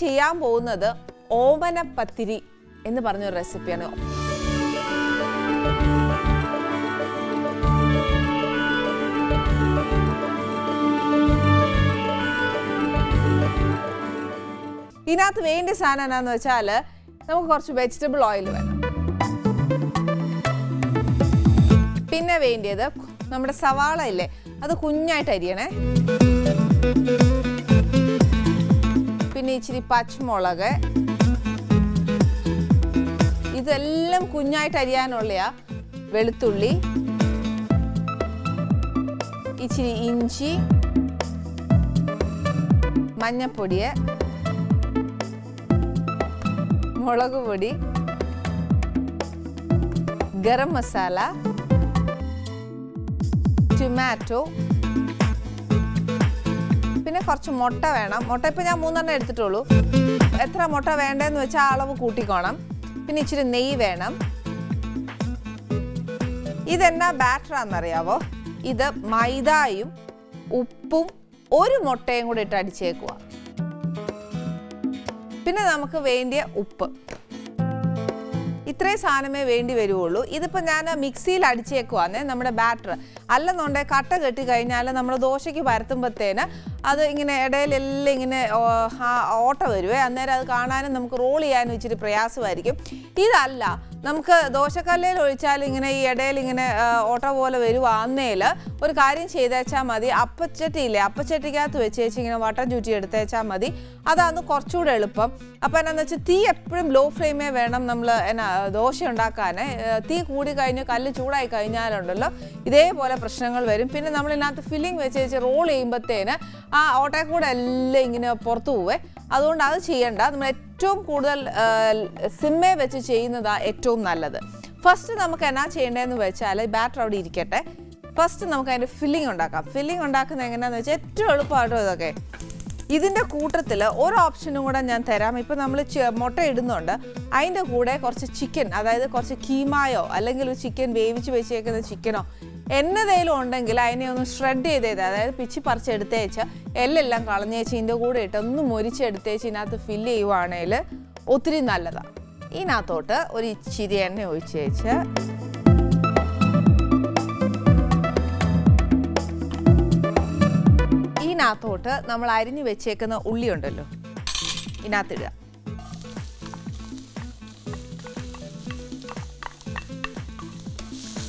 ചെയ്യാൻ പോകുന്നത് ഓമനപ്പത്തിരി എന്ന് പറഞ്ഞൊരു റെസിപ്പിയാണ്. ഇതിനകത്ത് വേണ്ട സാധനം എന്നാന്ന് വെച്ചാൽ നമുക്ക് കുറച്ച് വെജിറ്റബിൾ ഓയിൽ വേണം. പിന്നെ വേണ്ടിയത് നമ്മുടെ സവാള ഇല്ലേ? അത് കുഞ്ഞായിട്ട് അരിയണേ. പിന്നെ ഇച്ചിരി പച്ചമുളക്. ഇതെല്ലാം കുഞ്ഞായിട്ട് അരിയാനുള്ളയാ വെളുത്തുള്ളി. ഇച്ചിരി ഇഞ്ചി. മഞ്ഞപ്പൊടി. മുളക് പൊടി. ഗരം മസാല. ടൊമാറ്റോ പിന്നെ കുറച്ച് മുട്ട വേണം. മുട്ട ഇപ്പം ഞാൻ മൂന്നെണ്ണം എടുത്തിട്ടുള്ളൂ. എത്ര മുട്ട വേണ്ടതെന്ന് വെച്ചാൽ അളവ് കൂട്ടിക്കോണം. പിന്നെ ഇച്ചിരി നെയ്യ് വേണം. ഇതെന്നാ ബാറ്ററാന്നറിയാവോ? ഇത് മൈദായും ഉപ്പും ഒരു മുട്ടയും കൂടി ഇട്ട് അടിച്ചേക്കുക പിന്നെ നമുക്ക് വേണ്ടിയ ഉപ്പ്. ഇത്രയും സാധനമേ വേണ്ടി വരുവുള്ളൂ. ഇതിപ്പോൾ ഞാൻ മിക്സിയിൽ അടിച്ചേക്കുവാന്നേ നമ്മുടെ ബാറ്റർ അല്ലെന്നുണ്ടെങ്കിൽ കട്ട കെട്ടി കഴിഞ്ഞാൽ നമ്മൾ ദോശയ്ക്ക് പരത്തുമ്പോഴത്തേന് അത് ഇങ്ങനെ ഇടയിലെല്ലാം ഇങ്ങനെ ആ ഓട്ട വരുവേ. അന്നേരം അത് കാണാനും നമുക്ക് റോൾ ചെയ്യാനും ഇച്ചിരി പ്രയാസമായിരിക്കും. ഇതല്ല. നമുക്ക് ദോശക്കല്ലയിൽ ഒഴിച്ചാൽ ഇങ്ങനെ ഈ ഇടയിൽ ഇങ്ങനെ ഓട്ടോ പോലെ വരുവാന്നേൽ ഒരു കാര്യം ചെയ്തേച്ചാൽ മതി. അപ്പച്ചട്ടിയില്ലേ അപ്പച്ചട്ടിക്കകത്ത് വെച്ച് വെച്ച് ഇങ്ങനെ വട്ടം ചുറ്റി എടുത്തേച്ചാൽ മതി. അതാണ് കുറച്ചുകൂടെ എളുപ്പം. അപ്പം എന്നാന്ന് വെച്ചാൽ തീ എപ്പോഴും ലോ ഫ്ലെയിമേ വേണം നമ്മൾ എന്നാ ദോശ ഉണ്ടാക്കാൻ തീ കൂടി കഴിഞ്ഞ് കല്ല് ചൂടായി കഴിഞ്ഞാലുണ്ടല്ലോ ഇതേപോലെ പ്രശ്നങ്ങൾ വരും. പിന്നെ നമ്മളിതിനകത്ത് ഫില്ലിംഗ് വെച്ച് വെച്ച് റോൾ ചെയ്യുമ്പോഴത്തേന് ആ ഓട്ടയെ കൂടെ എല്ലാം ഇങ്ങനെ പുറത്തു പോവേ. അതുകൊണ്ട് അത് ചെയ്യണ്ട. നമ്മൾ ഏറ്റവും കൂടുതൽ സിമ്മേ വെച്ച് ചെയ്യുന്നതാണ് ഏറ്റവും നല്ലത്. ഫസ്റ്റ് നമുക്ക് എന്നാ ചെയ്യേണ്ടതെന്ന് വെച്ചാൽ ബാറ്റർ അവിടെ ഇരിക്കട്ടെ. ഫസ്റ്റ് നമുക്ക് അതിന്റെ ഫില്ലിംഗ് ഉണ്ടാക്കാം. ഫില്ലിംഗ് ഉണ്ടാക്കുന്നത് എങ്ങനെയാണെന്ന് വെച്ചാൽ ഏറ്റവും എളുപ്പമായിട്ടോ ഇതൊക്കെ. ഇതിന്റെ കൂട്ടത്തിൽ ഒരു ഓപ്ഷനും കൂടെ ഞാൻ തരാം. ഇപ്പോൾ നമ്മൾ മുട്ട ഇടുന്നുണ്ട്. അതിന്റെ കൂടെ കുറച്ച് ചിക്കൻ അതായത് കുറച്ച് കീമായോ അല്ലെങ്കിൽ ഒരു ചിക്കൻ വേവിച്ച് വെച്ചേക്കുന്ന ചിക്കനോ എന്നതേലും ഉണ്ടെങ്കിൽ അതിനെ ഒന്ന് ഷ്രെഡ് ചെയ്തേത് അതായത് പിച്ചി പറിച്ചെടുത്തേച്ച് എല്ലെല്ലാം കളഞ്ഞേച്ച് ഇതിന്റെ കൂടെ ഇട്ട് ഒന്ന് മൊരിച്ചെടുത്തേച്ച് ഇതിനകത്ത് ഫില്ല് ചെയ്യുവാണെങ്കിൽ ഒത്തിരി നല്ലതാണ് ഇതിനകത്തോട്ട് ഒരു ഇച്ചിരി എണ്ണ ഒഴിച്ചേച്ച്. ഇതിനകത്തോട്ട് നമ്മൾ അരിഞ്ഞു വെച്ചേക്കുന്ന ഉള്ളി ഉണ്ടല്ലോ ഇതിനകത്തിടുക.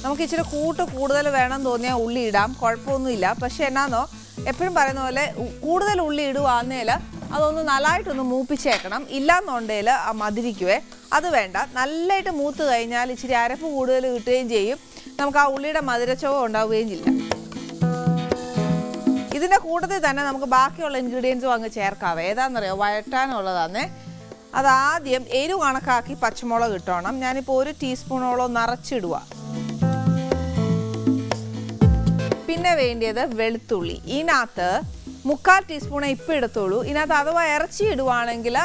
നമുക്ക് ഇച്ചിരി കൂട്ട് കൂടുതൽ വേണം തോന്നിയാൽ ഉള്ളി ഇടാം. കുഴപ്പമൊന്നുമില്ല. പക്ഷെ എന്നാന്നോ എപ്പോഴും പറയുന്ന പോലെ കൂടുതൽ ഉള്ളി ഇടുവാന്നേൽ അതൊന്ന് നല്ലതായിട്ടൊന്ന് മൂപ്പിച്ചേക്കണം. ഇല്ലാന്നുണ്ടേൽ ആ മതിരിക്കുവേ അത് വേണ്ട. നല്ലതായിട്ട് മൂത്ത് കഴിഞ്ഞാൽ ഇച്ചിരി അരപ്പ് കൂടുതൽ കിട്ടുകയും ചെയ്യും. നമുക്ക് ആ ഉള്ളിയുടെ മധുരച്ചവ ഉണ്ടാവുകയും ചെയ്യില്ല ഇതിന്റെ കൂട്ടത്തിൽ തന്നെ നമുക്ക് ബാക്കിയുള്ള ഇൻഗ്രീഡിയൻസും അങ്ങ് ചേർക്കാവേ. ഏതാണെന്നറിയോ വഴറ്റാനുള്ളതാന്നേ. അതാദ്യം എരിവ് കണക്കാക്കി പച്ചമുളക് ഇട്ടോണം. ഞാനിപ്പോൾ ഒരു ടീസ്പൂണോളം നിറച്ചിടുക പിന്നെ വേണ്ടിയത് വെളുത്തുള്ളി. ഇതിനകത്ത് മുക്കാൽ ടീസ്പൂണേ ഇപ്പം എടുത്തോളൂ ഇതിനകത്ത് അഥവാ ഇറച്ചി ഇടുവാണെങ്കിൽ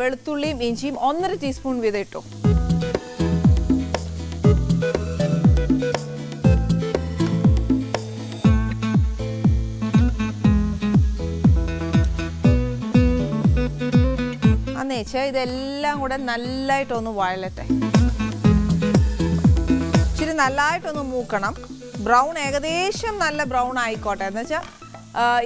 വെളുത്തുള്ളിയും ഇഞ്ചിയും ഒന്നര ടീസ്പൂൺ വീതം ഇട്ടു. ഇതെല്ലാം കൂടെ നല്ലതായിട്ടൊന്ന് വഴലട്ടെ. ഇച്ചിരി നല്ലതായിട്ടൊന്ന് മൂക്കണം. ബ്രൗൺ ഏകദേശം നല്ല ബ്രൗൺ ആയിക്കോട്ടെ. എന്ന് വെച്ചാൽ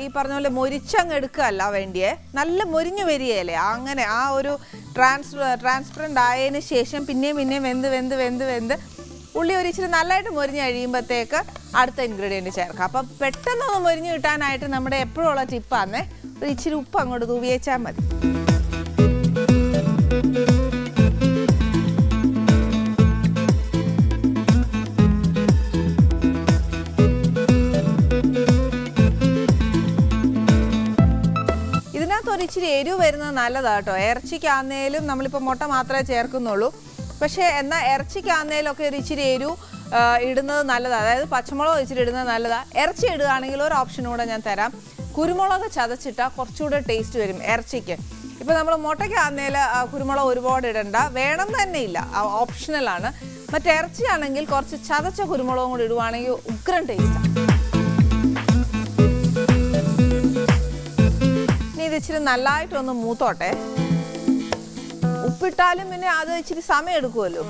ഈ പറഞ്ഞ പോലെ മൊരിച്ചങ്ങ് എടുക്കുകയല്ല വേണ്ടിയേ. നല്ല മൊരിഞ്ഞു വരികയല്ലേ. അങ്ങനെ ആ ഒരു ട്രാൻസ് ട്രാൻസ്പെറന്റ് ആയതിന് ശേഷം പിന്നെയും പിന്നെയും വെന്ത് വെന്ത് വെന്ത് വെന്ത് ഉള്ളി ഒരു ഇച്ചിരി നല്ലതായിട്ട് മൊരിഞ്ഞ് കഴിയുമ്പോഴത്തേക്ക് അടുത്ത ഇൻഗ്രീഡിയന്റ് ചേർക്കാം. അപ്പം പെട്ടെന്നൊന്ന് മൊരിഞ്ഞ് കിട്ടാനായിട്ട് നമ്മുടെ എപ്പോഴുള്ള ടിപ്പാന്നേ ഒരു ഇച്ചിരി ഉപ്പ് അങ്ങോട്ട് തൂവിയേച്ചാൽ മതി. ഇച്ചിരി എരിവ് വരുന്നത് നല്ലതാണ് കേട്ടോ ഇറച്ചിക്കാന്നേലും നമ്മളിപ്പോൾ മുട്ട മാത്രമേ ചേർക്കുന്നുള്ളൂ. പക്ഷേ എന്നാൽ ഇറച്ചിക്കാന്നേലൊക്കെ ഒരു ഇച്ചിരി എരിവ് ഇടുന്നത് നല്ലതാണ് അതായത് പച്ചമുളക് ഇച്ചിരി ഇടുന്നത് നല്ലതാണ് ഇറച്ചി ഇടുകയാണെങ്കിൽ ഒരു ഓപ്ഷൻ കൂടെ ഞാൻ തരാം. കുരുമുളക് ചതച്ചിട്ടാൽ കുറച്ചുകൂടെ ടേസ്റ്റ് വരും ഇറച്ചിക്ക്. ഇപ്പോൾ നമ്മൾ മുട്ടയ്ക്കാന്നേൽ കുരുമുളക് ഒരുപാട് ഇടണ്ട. വേണം തന്നെ ഇല്ല. ഓപ്ഷണലാണ്. മറ്റേ ഇറച്ചിയാണെങ്കിൽ കുറച്ച് ചതച്ച കുരുമുളകും കൂടി ഇടുവാണെങ്കിൽ ഉഗ്രൻ ടേസ്റ്റാണ് ഇച്ചിരി നല്ലതായിട്ടൊന്ന് മൂത്തോട്ടെ. ഉപ്പിട്ടാലും പിന്നെ അത് ഇച്ചിരി സമയം എടുക്കുമല്ലോ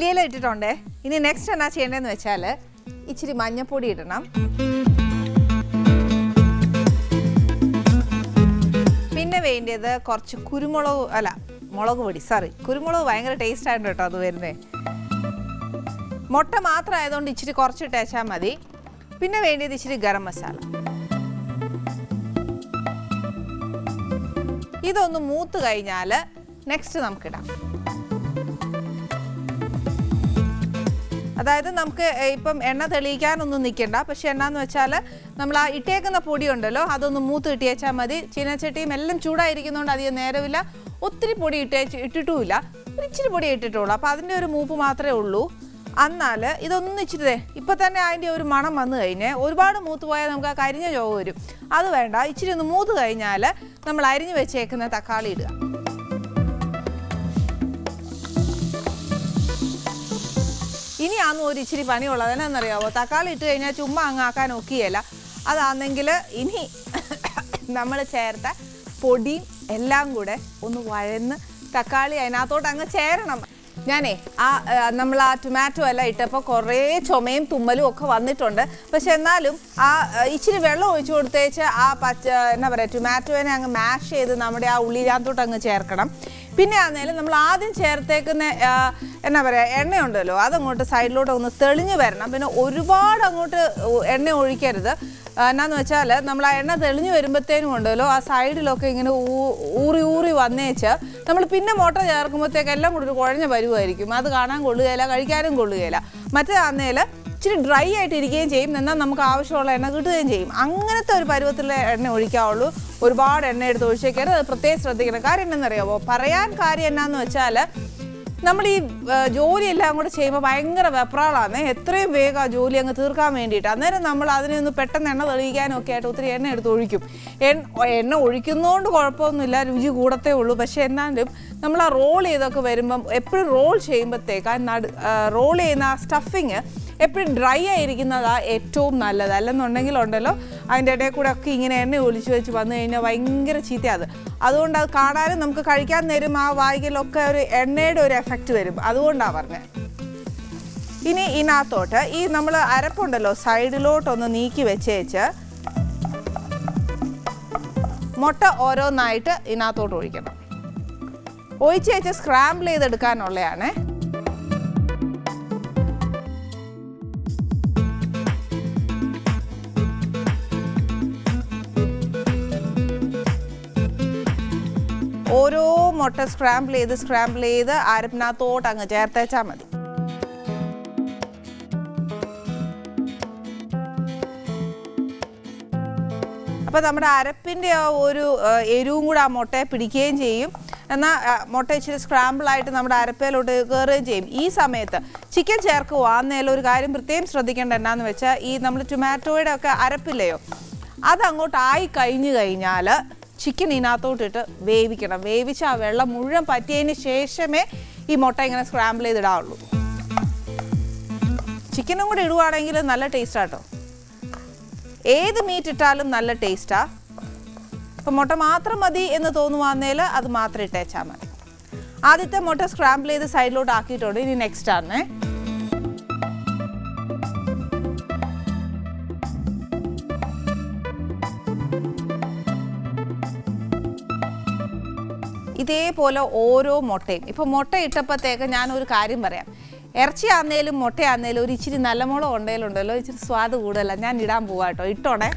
മല്ലിയില ഇട്ടിട്ടുണ്ടേ. ഇനി നെക്സ്റ്റ് എന്നാ ചെയ്യേണ്ടതെന്ന് വെച്ചാൽ ഇച്ചിരി മഞ്ഞപ്പൊടി ഇടണം. പിന്നെ വേണ്ടിയത് കുറച്ച് കുരുമുളക് അല്ല മുളക് പൊടി സോറി കുരുമുളക് ഭയങ്കര ടേസ്റ്റ് ആയിട്ട് കേട്ടോ അത് വരുന്നേ. മുട്ട മാത്രം ആയതുകൊണ്ട് ഇച്ചിരി കുറച്ച് വെച്ചാൽ മതി. പിന്നെ വേണ്ടിയത് ഇച്ചിരി ഗരം മസാല. ഇതൊന്ന് മൂത്ത് കഴിഞ്ഞാൽ നെക്സ്റ്റ് നമുക്കിടാം. അതായത് നമുക്ക് ഇപ്പം എണ്ണ തെളിയിക്കാനൊന്നും നിൽക്കണ്ട. പക്ഷെ എന്നാന്ന് വെച്ചാൽ നമ്മൾ ആ ഇട്ടേക്കുന്ന പൊടി ഉണ്ടല്ലോ അതൊന്ന് മൂത്ത് കിട്ടിയേച്ചാൽ മതി. ചീനച്ചട്ടിയും എല്ലാം ചൂടായിരിക്കുന്നതുകൊണ്ട് അധികം നേരമില്ല. ഒത്തിരി പൊടി ഇട്ടേച്ച് ഇട്ടിട്ടുമില്ല. ഒരിച്ചിരി പൊടി ഇട്ടിട്ടുള്ളൂ. അപ്പോൾ അതിന്റെ ഒരു മൂപ്പ് മാത്രമേ ഉള്ളൂ. എന്നാൽ ഇതൊന്നും ഇച്ചിരി ഇപ്പം തന്നെ അതിന്റെ ഒരു മണം വന്നു കഴിഞ്ഞേ ഒരുപാട് മൂത്ത് പോയാൽ നമുക്ക് ആ കരിഞ്ഞ ചോവ് വരും. അത് വേണ്ട ഇച്ചിരി ഒന്ന് മൂത്ത് കഴിഞ്ഞാൽ നമ്മൾ അരിഞ്ഞ് വെച്ചേക്കുന്ന തക്കാളി ഇടുക. ഇനിയാന്ന് ഒരു ഇച്ചിരി പണിയുള്ളത് എന്നാന്നറിയാവോ? തക്കാളി ഇട്ട് കഴിഞ്ഞാൽ ചുമ്മാ അങ്ങ് ആക്കാൻ ഒക്കിയല്ല അതാണെങ്കിൽ ഇനി നമ്മൾ ചേർത്ത പൊടിയും എല്ലാം കൂടെ ഒന്ന് വഴന്ന് തക്കാളി അതിനകത്തോട്ട് അങ്ങ് ചേരണം. ഞാനേ ആ നമ്മൾ ആ ടൊമാറ്റോ എല്ലാം ഇട്ടപ്പോൾ കുറേ ചുമയും തുമ്മലും ഒക്കെ വന്നിട്ടുണ്ട്. പക്ഷെ എന്നാലും ആ ഇച്ചിരി വെള്ളം ഒഴിച്ചു കൊടുത്തേച്ച് ആ പച്ച എന്താ പറയുക ടൊമാറ്റോനെ അങ്ങ് മാഷ് ചെയ്ത് നമ്മുടെ ആ ഉള്ളിനകത്തോട്ട് അങ്ങ് ചേർക്കണം. പിന്നെ ആണെങ്കിലും നമ്മൾ ആദ്യം ചേർത്തേക്കുന്ന എന്നാ പറയുക എണ്ണയുണ്ടല്ലോ അതങ്ങോട്ട് സൈഡിലോട്ട് ഒന്ന് തെളിഞ്ഞു വരണം. പിന്നെ ഒരുപാട് അങ്ങോട്ട് എണ്ണ ഒഴിക്കരുത്. എന്നാന്ന് വെച്ചാൽ നമ്മൾ ആ എണ്ണ തെളിഞ്ഞു വരുമ്പോഴത്തേനും ഉണ്ടല്ലോ ആ സൈഡിലൊക്കെ ഇങ്ങനെ ഊറി ഊറി വന്നേച്ച് നമ്മൾ പിന്നെ മോട്ടർ ചേർക്കുമ്പോഴത്തേക്ക് എല്ലാം കൂടി ഒരു കുഴഞ്ഞ പരുവായിരിക്കും. അത് കാണാൻ കൊള്ളുകയില്ല കഴിക്കാനും കൊള്ളുകയില്ല. മറ്റേതാന്നേൽ ഇച്ചിരി ഡ്രൈ ആയിട്ട് ഇരിക്കുകയും ചെയ്യും എന്നാൽ നമുക്ക് ആവശ്യമുള്ള എണ്ണ കിട്ടുകയും ചെയ്യും. അങ്ങനത്തെ ഒരു പരുവത്തിലെ എണ്ണ ഒഴിക്കാവുള്ളൂ. ഒരുപാട് എണ്ണ എടുത്ത് ഒഴിച്ചേക്കരുത്. അത് പ്രത്യേകം ശ്രദ്ധിക്കണം. കാര്യം എന്താണെന്നറിയാമോ പറയാൻ കാര്യം എന്നാന്ന് വെച്ചാൽ നമ്മൾ ഈ ജോലിയെല്ലാം കൂടെ ചെയ്യുമ്പോൾ ഭയങ്കര വെപ്രാളാണ് എത്രയും വേഗം ആ ജോലി അങ്ങ് തീർക്കാൻ വേണ്ടിയിട്ട്. അന്നേരം നമ്മൾ അതിനെ ഒന്ന് പെട്ടെന്ന് എണ്ണ തെളിയിക്കാനും ഒക്കെ ആയിട്ട് ഒത്തിരി എണ്ണ എടുത്ത് ഒഴിക്കും. എണ്ണ എണ്ണ ഒഴിക്കുന്നതുകൊണ്ട് കുഴപ്പമൊന്നുമില്ല രുചി കൂടത്തേ ഉള്ളൂ. പക്ഷേ എന്നാലും നമ്മൾ ആ റോൾ ചെയ്തൊക്കെ വരുമ്പം എപ്പോഴും റോൾ ചെയ്യുമ്പോഴത്തേക്ക് ആ റോൾ ചെയ്യുന്ന ആ സ്റ്റഫിങ് എപ്പോഴും ഡ്രൈ ആയിരിക്കുന്നതാണ് ഏറ്റവും നല്ലത്. അല്ലെന്നുണ്ടെങ്കിൽ ഉണ്ടല്ലോ അതിന്റെ ഇടയിൽ കൂടെ ഒക്കെ ഇങ്ങനെ എണ്ണ ഒളിച്ചു വെച്ച് വന്നു കഴിഞ്ഞാൽ ഭയങ്കര ചീത്തയാണ് അത് അതുകൊണ്ട് അത് കാണാനും നമുക്ക് കഴിക്കാൻ നേരം ആ വായികയിലൊക്കെ ഒരു എണ്ണയുടെ ഒരു എഫക്റ്റ് വരും. അതുകൊണ്ടാണ് പറഞ്ഞത് ഇനി ഇതിനകത്തോട്ട് ഈ നമ്മൾ അരപ്പുണ്ടല്ലോ സൈഡിലോട്ടൊന്ന് നീക്കി വെച്ചേച്ച് മുട്ട ഓരോന്നായിട്ട് ഇതിനകത്തോട്ട് ഒഴിക്കണം. ഒഴിച്ചേച്ച് സ്ക്രാമ്പിൾ ചെയ്തെടുക്കാനുള്ളതാണേ. മുട്ട സ്ക്രാമ്പിൾ ചെയ്ത് സ്ക്രാമ്പിൾ ചെയ്ത് അരപ്പിനകത്തോട്ട് അങ്ങ് ചേർത്തേച്ചാൽ മതി. അപ്പോൾ നമ്മുടെ അരപ്പിന്റെ ആ ഒരു എരിവും കൂടെ ആ മുട്ടയെ പിടിക്കുകയും ചെയ്യും. എന്നാൽ മുട്ട ഇച്ചിരി സ്ക്രാമ്പിളായിട്ട് നമ്മുടെ അരപ്പയിലോട്ട് കയറുകയും ചെയ്യും. ഈ സമയത്ത് ചിക്കൻ ചേർക്കുവാന്നേൽ ഒരു കാര്യം പ്രത്യേകം ശ്രദ്ധിക്കേണ്ട എന്നാന്ന് വെച്ചാൽ ഈ നമ്മൾ ടൊമാറ്റോയുടെ ഒക്കെ അരപ്പില്ലയോ? അതങ്ങോട്ട് ആയി കഴിഞ്ഞു കഴിഞ്ഞാൽ ചിക്കൻ ഇതിനകത്തോട്ടിട്ട് വേവിക്കണം. വേവിച്ച് ആ വെള്ളം മുഴുവൻ പറ്റിയതിന് ശേഷമേ ഈ മുട്ട ഇങ്ങനെ സ്ക്രാമ്പിൾ ചെയ്തിടാവുള്ളൂ. ചിക്കനും കൂടി ഇടുവാണെങ്കിൽ നല്ല ടേസ്റ്റാട്ടോ ഏത് മീറ്റ് ഇട്ടാലും നല്ല ടേസ്റ്റാ ഇപ്പം മുട്ട മാത്രം മതി എന്ന് തോന്നുവാന്നേൽ അത് മാത്രം ഇട്ടേച്ചാൽ മതി. ആദ്യത്തെ മുട്ട സ്ക്രാമ്പിൾ ചെയ്ത് സൈഡിലോട്ട് ആക്കിയിട്ടുണ്ട്. ഇനി നെക്സ്റ്റ് ആണേ. ഇതേപോലെ ഓരോ മുട്ടയും. ഇപ്പോൾ മുട്ട ഇട്ടപ്പോഴത്തേക്ക് ഞാനൊരു കാര്യം പറയാം. ഇറച്ചി ആന്നേലും മുട്ടയാന്നേലും ഒരു ഇച്ചിരി നല്ല മുളക് ഉണ്ടേലുണ്ടല്ലോ ഇച്ചിരി സ്വാദ് കൂടുതല. ഞാൻ ഇടാൻ പോവാ കേട്ടോ. ഇട്ടോണേ.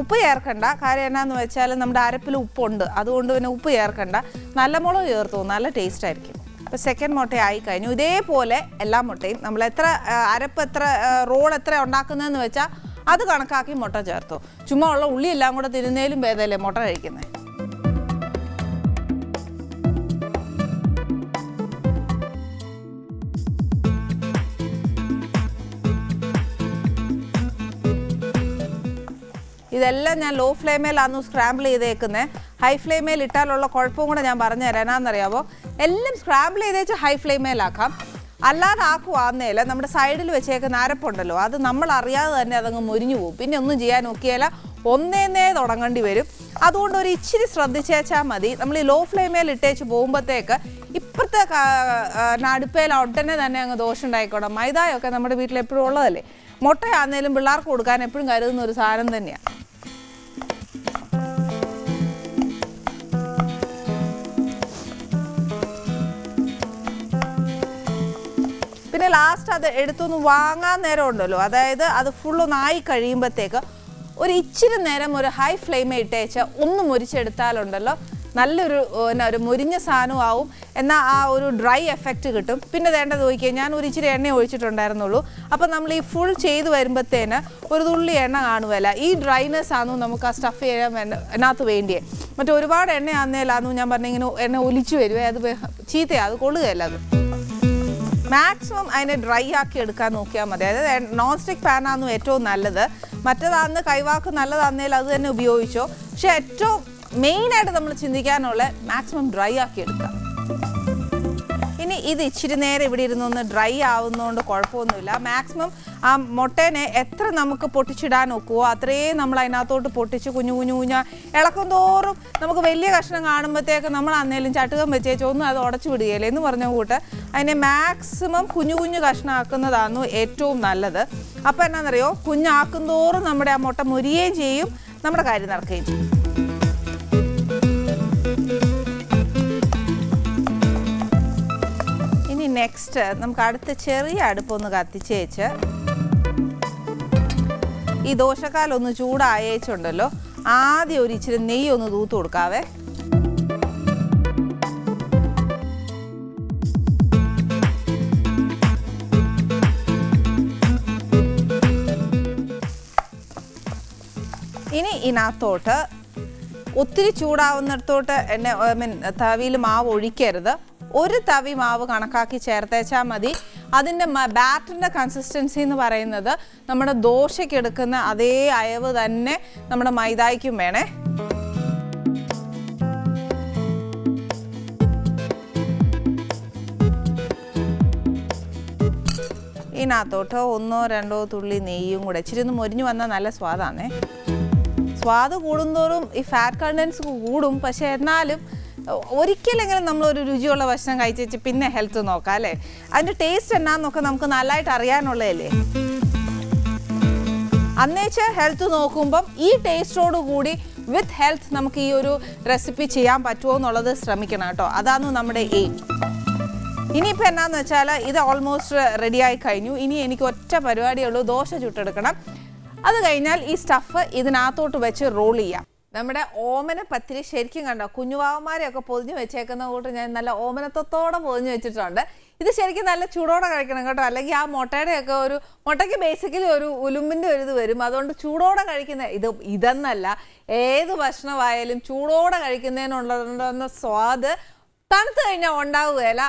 ഉപ്പ് ചേർക്കണ്ട. കാര്യം എന്നാന്ന് വെച്ചാൽ നമ്മുടെ അരപ്പിൽ ഉപ്പുണ്ട്. അതുകൊണ്ട് പിന്നെ ഉപ്പ് ചേർക്കണ്ട. നല്ല മുളക് ചേർത്തു? നല്ല ടേസ്റ്റ് ആയിരിക്കും. ഇപ്പോൾ സെക്കൻഡ് മുട്ട ആയി കഴിഞ്ഞു. ഇതേപോലെ എല്ലാ മുട്ടയും നമ്മൾ എത്ര അരപ്പ് എത്ര റോൾ എത്ര ഉണ്ടാക്കുന്നതെന്ന് വെച്ചാൽ അത് കണക്കാക്കി മുട്ട ചേർത്തു. ചുമ്മാ ഉള്ള ഉള്ളി എല്ലാം കൂടെ തിരുന്നേലും ഭേദമല്ലേ മുട്ട കഴിക്കുന്നത് ഇതെല്ലാം ഞാൻ ലോ ഫ്ലെയിമേലാന്ന് സ്ക്രാമ്പിൾ ചെയ്തേക്കുന്നത് ഹൈ ഫ്ലെയിമേൽ ഇട്ടാലുള്ള കുഴപ്പവും കൂടെ ഞാൻ പറഞ്ഞു തരാം എല്ലാം സ്ക്രാമ്പിൾ ചെയ്തേച്ച് ഹൈ ഫ്ലെയിമേലാക്കാം അല്ലാതെ ആക്കുവാന്നേല നമ്മുടെ സൈഡിൽ വെച്ചേക്കുന്ന അരപ്പുണ്ടല്ലോ അത് നമ്മൾ അറിയാതെ തന്നെ അതങ്ങ് മുരിഞ്ഞു പോകും. പിന്നെ ഒന്നും ചെയ്യാൻ നോക്കിയാൽ ഒന്നേന്നേ തുടങ്ങേണ്ടി വരും. അതുകൊണ്ട് ഒരു ഇച്ചിരി ശ്രദ്ധിച്ചേച്ചാൽ മതി. നമ്മൾ ഈ ലോ ഫ്ലെയിമേൽ ഇട്ടേച്ച് പോകുമ്പോഴത്തേക്ക് ഇപ്പോഴത്തെ അടുപ്പേൽ ഉടനെ തന്നെ അങ്ങ് ദോഷം ഉണ്ടായിക്കോണം മൈദായൊക്കെ നമ്മുടെ വീട്ടിൽ എപ്പോഴും ഉള്ളതല്ലേ? മുട്ടയാന്നേലും പിള്ളേർക്ക് കൊടുക്കാൻ എപ്പോഴും കരുതുന്ന ഒരു സാധനം തന്നെയാണ് പിന്നെ ലാസ്റ്റ് അത് എടുത്തൊന്ന് വാങ്ങാൻ നേരം ഉണ്ടല്ലോ അതായത് അത് ഫുള്ളൊന്ന് ആയി കഴിയുമ്പോഴത്തേക്ക് ഒരു ഇച്ചിരി നേരം ഒരു ഹൈ ഫ്ലെയിമേ ഇട്ടേച്ച് ഒന്ന് മുരിച്ചെടുത്താലുണ്ടല്ലോ. നല്ലൊരു എന്നാ ഒരു മുരിഞ്ഞ സാധനവും ആവും. എന്നാൽ ആ ഒരു ഡ്രൈ എഫക്റ്റ് കിട്ടും. പിന്നെ വേണ്ടത് നോക്കിയാൽ ഞാൻ ഒരു ഇച്ചിരി എണ്ണ ഒഴിച്ചിട്ടുണ്ടായിരുന്നുള്ളൂ. അപ്പം നമ്മൾ ഈ ഫുൾ ചെയ്ത് വരുമ്പോഴത്തേന് ഒരു തുള്ളി എണ്ണ കാണുമല്ല ഈ ഡ്രൈനെസ് ആണെന്നും നമുക്ക് ആ സ്റ്റഫ് ചെയ്യാൻ വേണ്ട അതിനകത്ത് വേണ്ടിയേ. മറ്റൊരുപാട് എണ്ണ ആന്നേലാന്നു ഞാൻ പറഞ്ഞിങ്ങനെ എണ്ണ ഒലിച്ചു വരുവേ അത് ചീത്തയാ അത് കൊള്ളുകയല്ല അത്. മാക്സിമം അതിനെ ഡ്രൈ ആക്കി എടുക്കാൻ നോക്കിയാൽ മതി. അതായത് നോൺ സ്റ്റിക്ക് പാനാണ് ഏറ്റവും നല്ലത്. മറ്റേതാന്ന് കൈവാക്ക് നല്ലതാന്നേൽ അത് തന്നെ ഉപയോഗിച്ചോ. പക്ഷെ ഏറ്റവും മെയിനായിട്ട് നമ്മൾ ചിന്തിക്കാനുള്ള മാക്സിമം ഡ്രൈ ആക്കി എടുക്കുക ഇനി ഇത് ഇച്ചിരി നേരം ഇവിടെ ഇരുന്നൊന്ന് ഡ്രൈ ആവുന്നതുകൊണ്ട് കുഴപ്പമൊന്നുമില്ല. മാക്സിമം ആ മുട്ടേനെ എത്ര നമുക്ക് പൊട്ടിച്ചിടാൻ ഒക്കുവോ അത്രയും നമ്മൾ അതിനകത്തോട്ട് പൊട്ടിച്ച് കുഞ്ഞു കുഞ്ഞു കുഞ്ഞ ഇളക്കും തോറും നമുക്ക് വലിയ കഷ്ണം കാണുമ്പോഴത്തേക്ക് നമ്മൾ അന്നേലും ചട്ടുകം വെച്ചേച്ച് ഒന്നും അത് ഉടച്ചു വിടുകയില്ല എന്ന് പറഞ്ഞ കൂട്ട് അതിനെ മാക്സിമം കുഞ്ഞു കുഞ്ഞു കഷ്ണമാക്കുന്നതാണ് ഏറ്റവും നല്ലത്. അപ്പോൾ എന്നാണെന്നറിയോ കുഞ്ഞാക്കും തോറും നമ്മുടെ ആ മുട്ട മുരിയുകയും ചെയ്യും നമ്മുടെ കാര്യം നടക്കുകയും ചെയ്യും. നെക്സ്റ്റ് നമുക്ക് അടുത്ത ചെറിയ അടുപ്പൊന്ന് കത്തിച്ച് വെച്ച്. ഈ ദോശക്കാലം ഒന്ന് ചൂടായേച്ചുണ്ടല്ലോ. ആദ്യം ഒരു ഇച്ചിരി നെയ്യ് ഒന്ന് തൂത്ത് കൊടുക്കാവേ. ഇനി ഇതിനകത്തോട്ട് ഒത്തിരി ചൂടാവുന്നിടത്തോട്ട് എന്നെ ഐ മീൻ തവിയിൽ മാവ് ഒഴിക്കരുത്. ഒരു തവി മാവ് കണക്കാക്കി ചേർത്തേച്ചാൽ മതി. അതിന്റെ ബാറ്ററിന്റെ കൺസിസ്റ്റൻസി എന്ന് പറയുന്നത് നമ്മുടെ ദോശയ്ക്ക് എടുക്കുന്ന അതേ അയവ് തന്നെ നമ്മുടെ മൈദായ്ക്കും വേണേ. ഇതിനകത്തോട്ട് ഒന്നോ രണ്ടോ തുള്ളി നെയ്യും കൂടെ. ഇച്ചിരി ഒന്ന് മൊരിഞ്ഞു വന്നാൽ നല്ല സ്വാദാണേ സ്വാദ് കൂടുന്തോറും ഈ ഫാറ്റ് കണ്ടൻസ് കൂടും. പക്ഷെ എന്നാലും ഒരിക്കലെങ്കിലും നമ്മളൊരു രുചിയുള്ള ഭക്ഷണം കഴിച്ചു പിന്നെ ഹെൽത്ത് നോക്കാം അല്ലേ? അതിന്റെ ടേസ്റ്റ് എന്നാന്നൊക്കെ നമുക്ക് നല്ലതായിട്ട് അറിയാനുള്ളതല്ലേ? അന്നേച്ച് ഹെൽത്ത് നോക്കുമ്പം ഈ ടേസ്റ്റോട് കൂടി വിത്ത് ഹെൽത്ത് നമുക്ക് ഈ ഒരു റെസിപ്പി ചെയ്യാൻ പറ്റുമോ എന്നുള്ളത് ശ്രമിക്കണം കേട്ടോ. അതാണ് നമ്മുടെ എയിം ഇനിയിപ്പോൾ എന്നാന്ന് വെച്ചാൽ ഇത് ഓൾമോസ്റ്റ് റെഡിയായി കഴിഞ്ഞു. ഇനി എനിക്ക് ഒറ്റ പരിപാടിയുള്ളൂ ദോശ ചുട്ടെടുക്കണം. അത് കഴിഞ്ഞാൽ ഈ സ്റ്റഫ് ഇതിനകത്തോട്ട് വെച്ച് റോൾ ചെയ്യാം. നമ്മുടെ ഓമന പത്തിരി ശരിക്കും കണ്ടോ? കുഞ്ഞുവാവന്മാരെയൊക്കെ പൊതിഞ്ഞു വെച്ചേക്കുന്ന കൂട്ട് ഞാൻ നല്ല ഓമനത്വത്തോടെ പൊതിഞ്ഞു വെച്ചിട്ടുണ്ട്. ഇത് ശരിക്കും നല്ല ചൂടോടെ കഴിക്കണം കേട്ടോ. അല്ലെങ്കിൽ ആ മുട്ടയുടെയൊക്കെ ഒരു മുട്ടയ്ക്ക് ബേസിക്കലി ഒരു ഉലുമ്പിന്റെ ഒരു ഇത് വരും. അതുകൊണ്ട് ചൂടോടെ കഴിക്കുന്ന ഇത് ഇതെന്നല്ല ഏത് ഭക്ഷണമായാലും ചൂടോടെ കഴിക്കുന്നതിനുള്ള സ്വാദ് തണുത്തു കഴിഞ്ഞാൽ ഉണ്ടാവുകയില്ല.